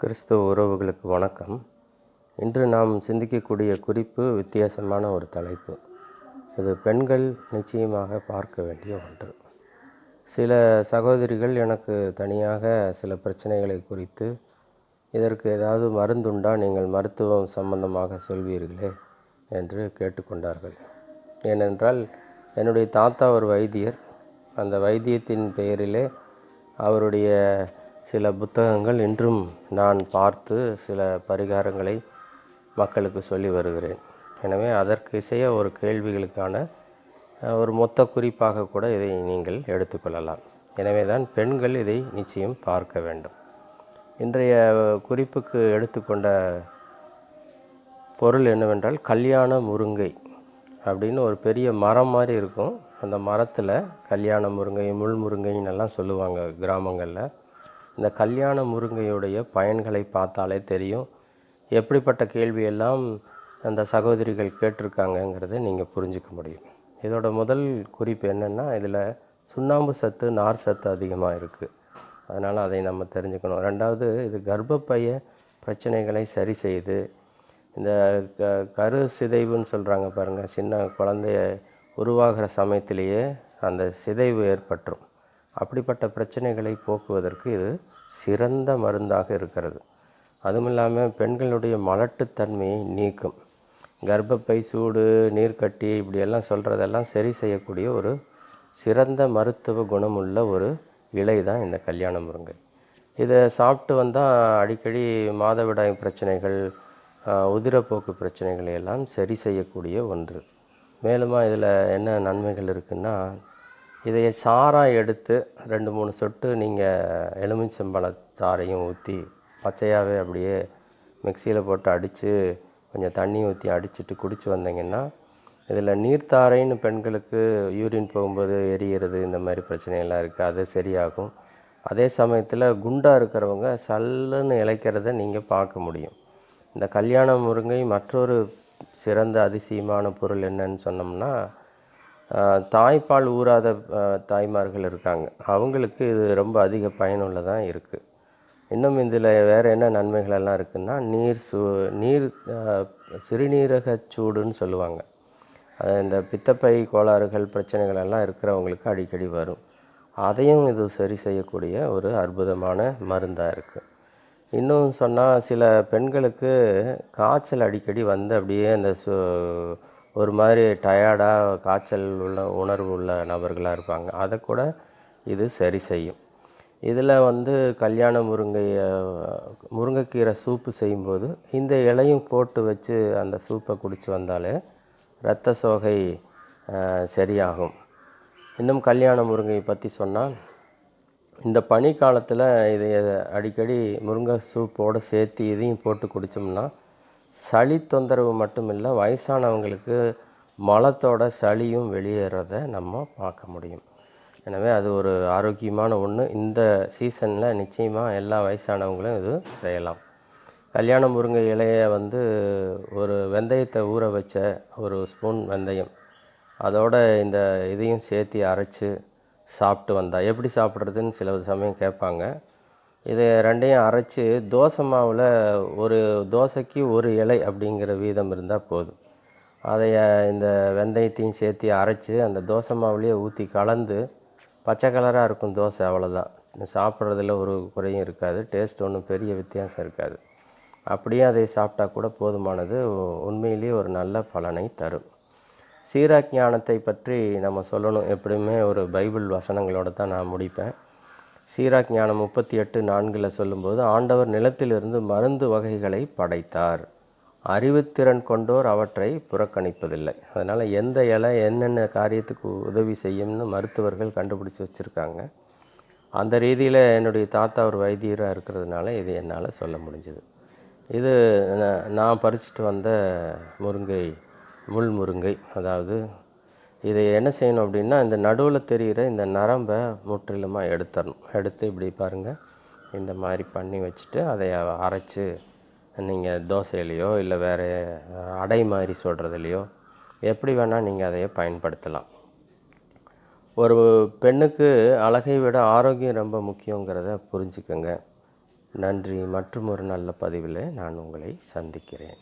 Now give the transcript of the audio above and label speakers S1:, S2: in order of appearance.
S1: கிறிஸ்துவ உறவுகளுக்கு வணக்கம். இன்று நாம் சிந்திக்கக்கூடிய குறிப்பு வித்தியாசமான ஒரு தலைப்பு. இது பெண்கள் நிச்சயமாக பார்க்க வேண்டிய ஒன்று. சில சகோதரிகள் எனக்கு தனியாக சில பிரச்சனைகளை குறித்து இதற்கு ஏதாவது மருந்துண்டா? நீங்கள் மருத்துவம் சம்பந்தமாக சொல்வீர்களே என்று கேட்டுக்கொண்டார்கள். ஏனென்றால் என்னுடைய தாத்தா ஒரு வைத்தியர். அந்த வைத்தியத்தின் பெயரிலே அவருடைய சில புத்தகங்கள் இன்றும் நான் பார்த்து சில பரிகாரங்களை மக்களுக்கு சொல்லி வருகிறேன். எனவே அதற்கு இசைய ஒரு கேள்விகளுக்கான ஒரு மொத்த குறிப்பாக கூட இதை நீங்கள் எடுத்துக்கொள்ளலாம் எனவே தான் பெண்கள் இதை நிச்சயம் பார்க்க வேண்டும். இன்றைய குறிப்புக்கு எடுத்துக்கொண்ட பொருள் என்னவென்றால் கல்யாண முருங்கை அப்படின்னு ஒரு பெரிய மரம் மாதிரி இருக்கும். அந்த மரத்தில் கல்யாண முருங்கை முள் முருங்கைன்னு எல்லாம் சொல்லுவாங்க கிராமங்களில். இந்த கல்யாண முருங்கையுடைய பயன்களை பார்த்தாலே தெரியும். எப்படிப்பட்ட கேள்வியெல்லாம் அந்த சகோதரிகள் கேட்டிருக்காங்கங்கிறத நீங்கள் புரிஞ்சுக்க முடியும். இதோட முதல் குறிப்பு என்னென்னா இதில் சுண்ணாம்பு சத்து நார் சத்து அதிகமாக இருக்குது அதனால் அதை நம்ம தெரிஞ்சுக்கணும். ரெண்டாவது இது கர்ப்பப்பைய பிரச்சனைகளை சரி செய்து இந்த க கரு சிதைவுன்னு சொல்கிறாங்க பாருங்கள் சின்ன குழந்தைய உருவாகிற சமயத்திலேயே அந்த சிதைவு ஏற்பட்டுரும். அப்படிப்பட்ட பிரச்சனைகளை போக்குவதற்கு இது சிறந்த மருந்தாக இருக்கிறது. அதுவும் இல்லாமல் பெண்களுடைய மலட்டுத்தன்மையை நீக்கும். கர்ப்பப்பை சூடு நீர்க்கட்டி இப்படியெல்லாம் சொல்கிறதெல்லாம் சரி செய்யக்கூடிய ஒரு சிறந்த மருத்துவ குணமுள்ள ஒரு இலை தான் இந்த கல்யாண முருங்கை. இதை சாப்பிட்டு வந்தால் அடிக்கடி மாதவிடாய் பிரச்சனைகள் உதிரப்போக்கு பிரச்சனைகளை எல்லாம் சரி செய்யக்கூடிய ஒன்று. மேலுமா இதில் என்ன நன்மைகள் இருக்குன்னா இதைய சாராக எடுத்து ரெண்டு மூணு சொட்டு நீங்கள் எலுமிச்சம்பழ சாறையும் ஊற்றி பச்சையாகவே அப்படியே மிக்சியில் போட்டு அடித்து கொஞ்சம் தண்ணி ஊற்றி அடிச்சுட்டு குடிச்சு வந்தீங்கன்னா இதில் நீர்த்தாரைன்னு பெண்களுக்கு யூரின் போகும்போது எரியிறது இந்த மாதிரி பிரச்சனையெல்லாம் இருக்குது அது சரியாகும். அதே சமயத்தில் குண்டாக இருக்கிறவங்க சல்லுன்னு இளைக்கிறத நீங்கள் பார்க்க முடியும். இந்த கல்யாண முருங்கை மற்றொரு சிறந்த அதிசயமான பொருள் என்னன்னு சொன்னோம்னா தாய்ப்பால் ஊறாத தாய்மார்கள் இருக்காங்க. அவங்களுக்கு இது ரொம்ப அதிக பயனுள்ளதாக இருக்குது இன்னும் இதில் வேறு என்ன நன்மைகள் எல்லாம் இருக்குன்னா நீர் சூ நீர் சிறுநீரக சூடுன்னு சொல்லுவாங்க. அது இந்த பித்தப்பை கோளாறுகள் பிரச்சனைகள் எல்லாம் இருக்கிறவங்களுக்கு அடிக்கடி வரும். அதையும் இது சரி செய்யக்கூடிய ஒரு அற்புதமான மருந்தாக இருக்குது இன்னும் சொன்னால் சில பெண்களுக்கு காய்ச்சல் அடிக்கடி வந்து அப்படியே அந்த சு ஒரு மாதிரி டயர்டாக காய்ச்சல் உள்ள உணர்வு உள்ள நபர்களாக இருப்பாங்க. அதை கூட இது சரி செய்யும். இதில் வந்து கல்யாண முருங்கையை முருங்கைக்கீரை சூப்பு செய்யும்போது இந்த இலையும் போட்டு வச்சு அந்த சூப்பை குடித்து வந்தாலே இரத்த சோகை சரியாகும். இன்னும் கல்யாண முருங்கையை பற்றி சொன்னால் இந்த பனி காலத்தில் இதை அடிக்கடி முருங்கை சூப்போடு சேர்த்து இதையும் போட்டு குடித்தோம்னா சளி தொந்தரவு மட்டும் இல்லை வயசானவங்களுக்கு மலத்தோட சளியும் வெளியேறத நம்ம பார்க்க முடியும். எனவே அது ஒரு ஆரோக்கியமான ஒன்று இந்த சீசனில் நிச்சயமாக எல்லா வயசானவங்களும் இது செய்யலாம். கல்யாண முருங்கை இலையை வந்து ஒரு வெந்தயத்தை ஊற வச்ச ஒரு ஸ்பூன் வெந்தயம். அதோட இந்த இதையும் சேர்த்து அரைச்சு சாப்பிட்டு வந்தால் எப்படி சாப்பிட்றதுன்னு சில சமயம் கேட்பாங்க. இதை ரெண்டையும் அரைச்சி தோசை மாவில் ஒரு தோசைக்கு ஒரு இலை அப்படிங்கிற வீதம் இருந்தால் போதும். அதை இந்த வெந்தயத்தையும் சேர்த்து அரைச்சி அந்த தோசை மாவுலேயே ஊற்றி கலந்து பச்சை கலராக இருக்கும் தோசை அவ்வளோதான் சாப்பிட்றதுல ஒரு குறையும் இருக்காது டேஸ்ட் ஒன்றும் பெரிய வித்தியாசம் இருக்காது. அப்படியே அதை சாப்பிட்டா கூட போதுமானது உண்மையிலேயே ஒரு நல்ல பலனை தரும். சீராக் ஞானத்தை பற்றி நம்ம சொல்லணும். எப்படியுமே ஒரு பைபிள் வசனங்களோட தான் நான் முடிப்பேன். சீராக் ஞானம் முப்பத்தி எட்டு நான்கில் சொல்லும்போது ஆண்டவர் நிலத்திலிருந்து மருந்து வகைகளை படைத்தார். அறிவுத்திறன் கொண்டோர் அவற்றை புறக்கணிப்பதில்லை. அதனால் எந்த இலை என்னென்ன காரியத்துக்கு உதவி செய்யும்னு மருத்துவர்கள் கண்டுபிடிச்சி வச்சுருக்காங்க. அந்த ரீதியில் என்னுடைய தாத்தா ஒரு வைத்தியராக இருக்கிறதுனால இது என்னால் சொல்ல முடிஞ்சது. இது நான் பறிச்சிட்டு வந்த முருங்கை முள் முருங்கை அதாவது இதை என்ன செய்யணும் அப்படின்னா இந்த நடுவில் தெரிகிற இந்த நரம்பை முற்றிலுமாக எடுத்துடணும். எடுத்து இப்படி பாருங்கள் இந்த மாதிரி பண்ணி வச்சுட்டு அதை அரைச்சி நீங்கள் தோசையிலையோ இல்லை வேறு அடை மாதிரி சொல்கிறதுலையோ எப்படி வேணால் நீங்கள் அதையே பயன்படுத்தலாம். ஒரு பெண்ணுக்கு அழகை விட ஆரோக்கியம் ரொம்ப முக்கியங்கிறத புரிஞ்சுக்கோங்க. நன்றி. மற்றும் ஒரு நல்ல பதிவில் நான் உங்களை சந்திக்கிறேன்.